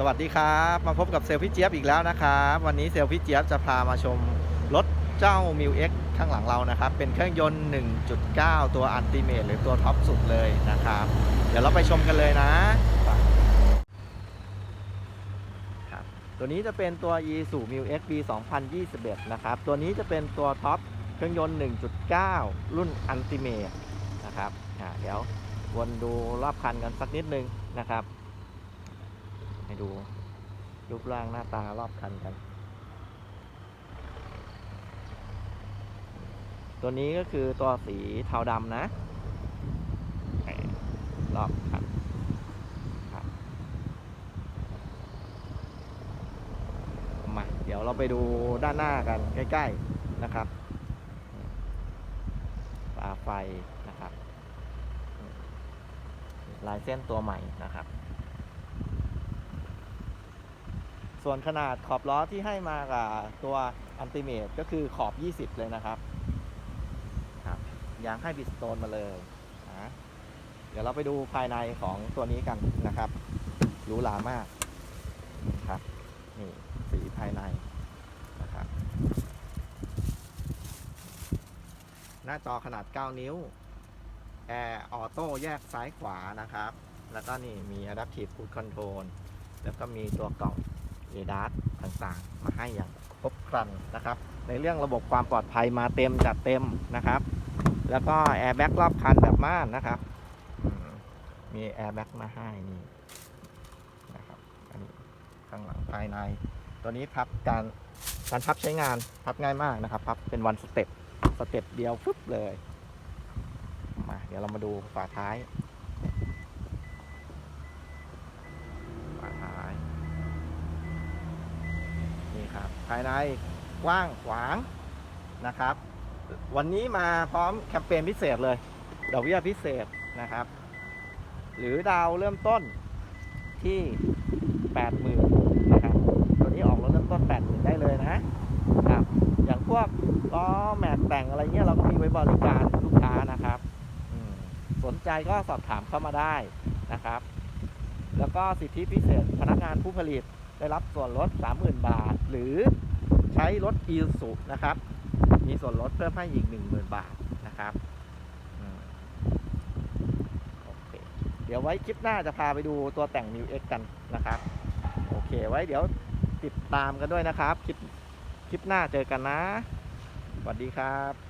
สวัสดีครับ มาพบกับเซลฟี่เจี๊ยบอีกแล้วนะครับ วันนี้เซลฟี่เจี๊ยบจะพามาชมรถเจ้า m ิว X ข้างหลังเรานะครับ เป็นเครื่องยนต์ 1.9 ตัวอันติเมทหรือตัวท็อปสุดเลยนะครับ เดี๋ยวเราไปชมกันเลยนะครับตัวนี้จะเป็นตัว e s u m i w X B 2021 นะครับ ตัวนี้จะเป็นตัวท็อปเครื่องยนต์ 1.9 รุ่นอันติเมทนะครับเดี๋ยววนดูรอบคันกันสักนิดนึงนะครับ ให้ดูรูปร่างหน้าตารอบคันกัน ตัวนี้ก็คือตัวสีเทาดำนะ รอบคันมาเดี๋ยวเราไปดูด้านหน้ากันใกล้ ๆ นะครับฝาไฟนะครับ ลายเส้นตัวใหม่นะครับ ส่วนขนาดขอบล้อที่ให้มากับตัวอันติเมตก็คือขอบ 20 เลยนะครับครับยางให้บิสโตนมาเลยนะเดี๋ยวเราไปดูภายในของตัวนี้กันนะครับหรูหรามากครับนี่สีภายในนะครับหน้าจอขนาด 9 นิ้วแอร์ออโต้แยกซ้ายขวานะครับ แล้วก็นี่มี Adaptive Cruise Control แล้วก็มีตัวกล่อง เอดาสต่างๆ มาให้อย่างครบครันนะครับ ในเรื่องระบบความปลอดภัยมาเต็มจัดเต็มนะครับ แล้วก็แอร์แบ็กรอบคันแบบม่านนะครับมมีแอร์แบ็กมาให้นี่นะครับอันนี้ข้างหลังภายใน ตัวนี้พับการการพับใช้งานพับง่ายมากนะครับพับเป็นวันสเต็ปสเต็ปเดียวฟึบเลยมาเดี๋ยวเรามาดูฝาท้าย ฝาท้าย นี่ครับ ภายในกว้างขวางนะครับ วันนี้มาพร้อมแคมเปญพิเศษเลยดอกเบี้ยพิเศษนะครับ หรือดาวเริ่มต้นที่ 80,000นะครับตัวนี้ออกรถเริ่มต้น 80,000 ได้เลยนะครับอย่างพวกล้อแม็กแต่งอะไรเงี้ยเราก็มีไว้บริการลูกค้านะครับสนใจก็สอบถามเข้ามาได้นะครับ แล้วก็สิทธิพิเศษพนักงานผู้ผลิต ได้รับส่วนลด 30,000 บาท หรือใช้รถอีสุนะครับ มีส่วนลดเพิ่มให้อีก 10,000 บาทนะครับโอเคเดี๋ยวไว้คลิปหน้าจะพาไปดูตัวแต่ง New X กันนะครับ โอเคไว้เดี๋ยวติดตามกันด้วยนะครับ คลิปคลิปหน้าเจอกันนะ สวัสดีครับ